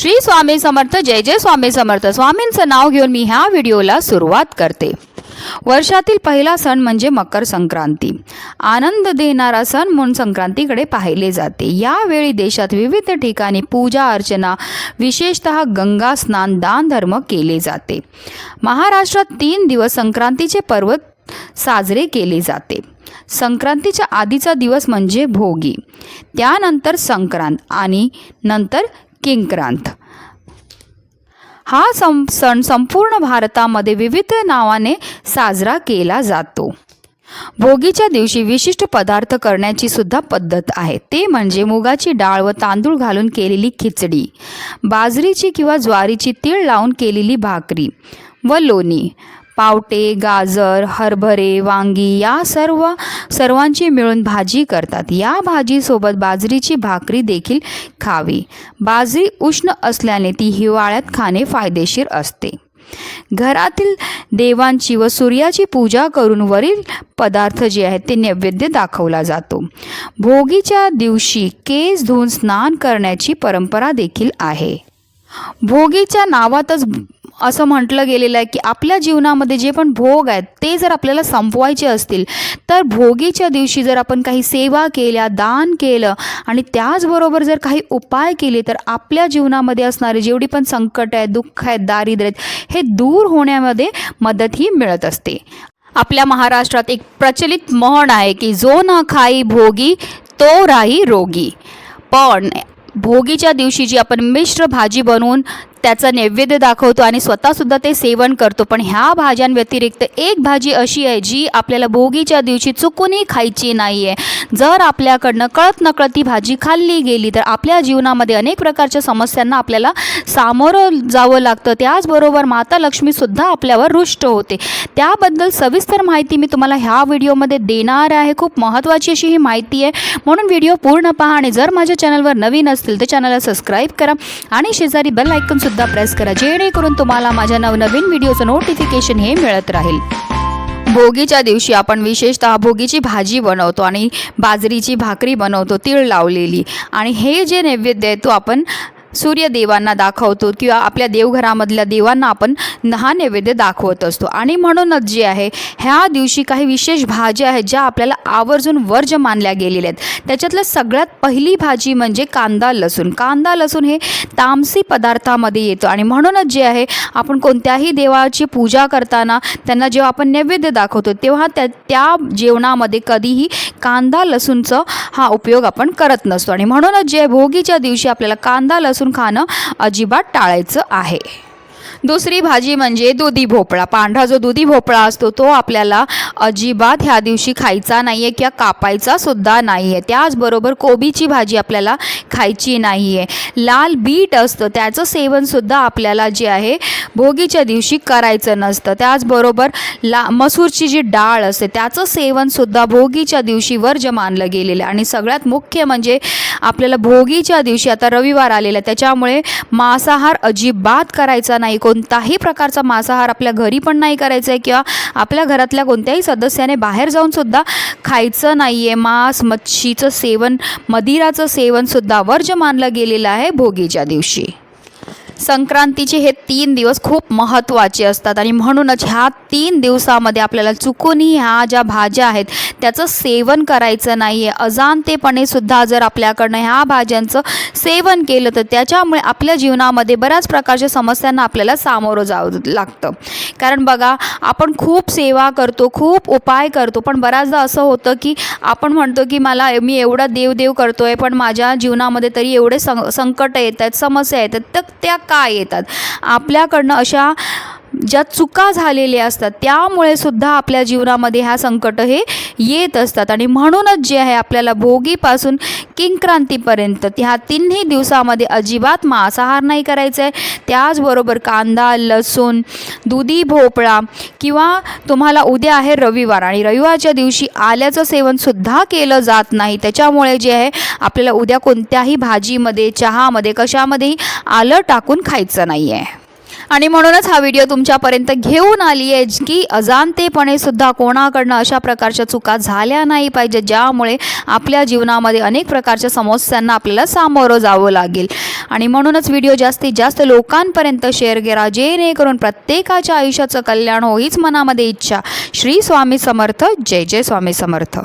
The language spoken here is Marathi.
श्री स्वामी समर्थ जय जय स्वामी समर्थ. स्वामींचं नाव घेऊन मी ह्या व्हिडिओला सुरुवात करते. वर्षातील पहिला सण म्हणजे मकर संक्रांती. आनंद देणारा सण म्हणून संक्रांतीकडे पाहिले जाते. यावेळी देशात विविध ठिकाणी पूजा अर्चना विशेषतः गंगा स्नान दान धर्म केले जाते. महाराष्ट्रात तीन दिवस संक्रांतीचे पर्व साजरे केले जाते. संक्रांतीच्या आधीचा दिवस म्हणजे भोगी. त्यानंतर संक्रांत आणि नंतर किंक्रांत. हा सं सण संपूर्ण भारतामध्ये विविध नावाने साजरा केला जातो. भोगीच्या दिवशी विशिष्ट पदार्थ करण्याची सुद्धा पद्धत आहे. ते म्हणजे मुगाची डाळ व तांदूळ घालून केलेली खिचडी बाजरीची किंवा ज्वारीची तीळ लावून केलेली भाकरी व लोणी. पावटे गाजर हरभरे वांगी या सर्व सर्वांची मिळून भाजी करतात. या भाजीसोबत बाजरीची भाकरी देखील खावी. बाजरी उष्ण असल्याने ती हिवाळ्यात खाणे फायदेशीर असते. घरातील देवांची व सूर्याची पूजा करून वरील पदार्थ जे आहेत ते नैवेद्य दाखवला जातो. भोगीच्या दिवशी केस धुवून स्नान करण्याची परंपरा देखील आहे. भोगीच्या नावातच असं म्हटलं गेलेलं आहे की आपल्या जीवनामध्ये जे पण भोग आहेत ते जर आपल्याला संपवायचे असतील तर भोगीच्या दिवशी जर आपण काही सेवा केल्या दान केलं आणि त्याचबरोबर जर काही उपाय केले तर आपल्या जीवनामध्ये असणारे जेवढी पण संकट आहेत दुःख आहेत दारिद्र्य आहेत हे दूर होण्यामध्ये मदतही मिळत असते. आपल्या महाराष्ट्रात एक प्रचलित म्हण आहे की जो न खाई भोगी तो राही रोगी. पण भोगीच्या दिवशी जी आपण मिश्र भाजी बनवून त्याचं नैवेद्य दाखवतो आणि स्वतःसुद्धा ते सेवन करतो. पण ह्या भाज्यांव्यतिरिक्त एक भाजी अशी आहे जी आपल्याला भोगीच्या दिवशी चुकूनही खायची नाही आहे जर आपल्याकडनं कळत नकळत ती भाजी खाल्ली गेली तर आपल्या जीवनामध्ये अनेक प्रकारच्या समस्यांना आपल्याला सामोरं जावं लागतं. त्याचबरोबर माता लक्ष्मीसुद्धा आपल्यावर रुष्ट होते. त्याबद्दल सविस्तर माहिती मी तुम्हाला ह्या व्हिडिओमध्ये देणार आहे. खूप महत्त्वाची अशी ही माहिती आहे. म्हणून व्हिडिओ पूर्ण पहा आणि जर माझ्या चॅनलवर नवीन असतील तर चॅनलला सबस्क्राईब करा आणि शेजारी बेल ऐकून सुद्धा प्रेस करा. जेणेकरून तुम्हाला माझ्या नवनवीन व्हिडिओचं नोटिफिकेशन हे मिळत राहील. भोगीच्या दिवशी आपण विशेषतः भोगीची भाजी बनवतो आणि बाजरीची भाकरी बनवतो तीळ लावलेली. आणि हे जे नैवेद्य आहे तो आपण सूर्यदेवांना दाखवतो किंवा आपल्या देवघरामधल्या देवांना आपण हा नैवेद्य दाखवत असतो. आणि म्हणूनच जे आहे ह्या दिवशी काही विशेष भाज्या आहेत ज्या आपल्याला आवर्जून वर्ज मानल्या गेलेल्या आहेत. त्याच्यातलं सगळ्यात पहिली भाजी म्हणजे कांदा लसूण. कांदा लसूण हे तामसी पदार्थामध्ये येतो. आणि म्हणूनच जे आहे आपण कोणत्याही देवाची पूजा करताना त्यांना जेव्हा आपण नैवेद्य दाखवतो तेव्हा त्या त्या जेवणामध्ये कधीही कांदा लसूणचं हा उपयोग आपण करत नसतो. आणि म्हणूनच जे भोगीच्या दिवशी आपल्याला कांदा लसूण खाणं अजिबात टाळायचं आहे. दुसरी भाजी म्हणजे दुधी भोपळा. पांढरा जो दुधी भोपळा असतो तो आपल्याला अजिबात ह्या दिवशी खायचा नाही आहे किंवा कापायचा सुद्धा नाही आहे त्याचबरोबर कोबीची भाजी आपल्याला खायची नाही आहे लाल बीट असतं त्याचं सेवनसुद्धा आपल्याला जे आहे भोगीच्या दिवशी करायचं नसतं. त्याचबरोबर ला मसूरची जी डाळ असते त्याचं सेवनसुद्धा भोगीच्या दिवशी वर्ज मानलं गेलेलं आहे. आणि सगळ्यात मुख्य म्हणजे आपल्याला भोगीच्या दिवशी आता रविवार आलेला आहे त्याच्यामुळे मांसाहार अजिबात करायचा नाही नाही कोणताही प्रकारचा मांसाहार आपल्या घरी पण नाही करायचा आहे किंवा आपल्या घरातल्या कोणत्याही सदस्याने बाहेर जाऊन सुद्धा खायचं नाही आहे मांस मच्छीचं सेवन मदिराचं सेवनसुद्धा वर्ज मानलं गेलेलं आहे भोगीच्या दिवशी. संक्रांतीचे हे तीन दिवस खूप महत्त्वाचे असतात. आणि म्हणूनच ह्या तीन दिवसामध्ये आपल्याला चुकूनही ह्या ज्या भाज्या आहेत त्याचं सेवन करायचं नाही आहे अजाणतेपणे सुद्धा जर आपल्याकडनं ह्या भाज्यांचं सेवन केलं तर त्याच्यामुळे आपल्या जीवनामध्ये बऱ्याच प्रकारच्या समस्यांना आपल्याला सामोरं जावं लागतं. कारण बघा आपण खूप सेवा करतो खूप उपाय करतो पण बऱ्याचदा असं होतं की आपण म्हणतो की मला मी एवढा देवदेव करतो आहे पण माझ्या जीवनामध्ये तरी एवढे सं संकट येत आहेत समस्या येतात तर त्या का येतात? आपल्याकडनं अशा ज्या चुका झालेल्या असतात त्यामुळे सुद्धा आपल्या जीवनामध्ये ह्या संकट हे येत असतात. आणि म्हणूनच जे आहे आपल्याला भोगीपासून किंक्रांतीपर्यंत ह्या तिन्ही दिवसामध्ये अजिबात मांसाहार नाही करायचं आहे. त्याचबरोबर कांदा लसूण दुधी भोपळा किंवा तुम्हाला उद्या आहे रविवार आणि रविवारच्या दिवशी आल्याचं सेवनसुद्धा केलं जात नाही. त्याच्यामुळे जे आहे आपल्याला उद्या कोणत्याही भाजीमध्ये चहामध्ये कशामध्येही आलं टाकून खायचं नाही आहे आणि म्हणूनच हा व्हिडिओ तुमच्यापर्यंत घेऊन आली आहे की अजाणतेपणे सुद्धा कोणाकडनं अशा प्रकारच्या चुका झाल्या नाही पाहिजे ज्यामुळे आपल्या जीवनामध्ये अनेक प्रकारच्या समस्यांना आपल्याला सामोरं जावं लागेल. आणि म्हणूनच व्हिडिओ जास्तीत जास्त लोकांपर्यंत शेअर करा जेणेकरून प्रत्येकाच्या आयुष्याचं कल्याण हो हीच मनामध्ये इच्छा. श्री स्वामी समर्थ जय जय स्वामी समर्थ.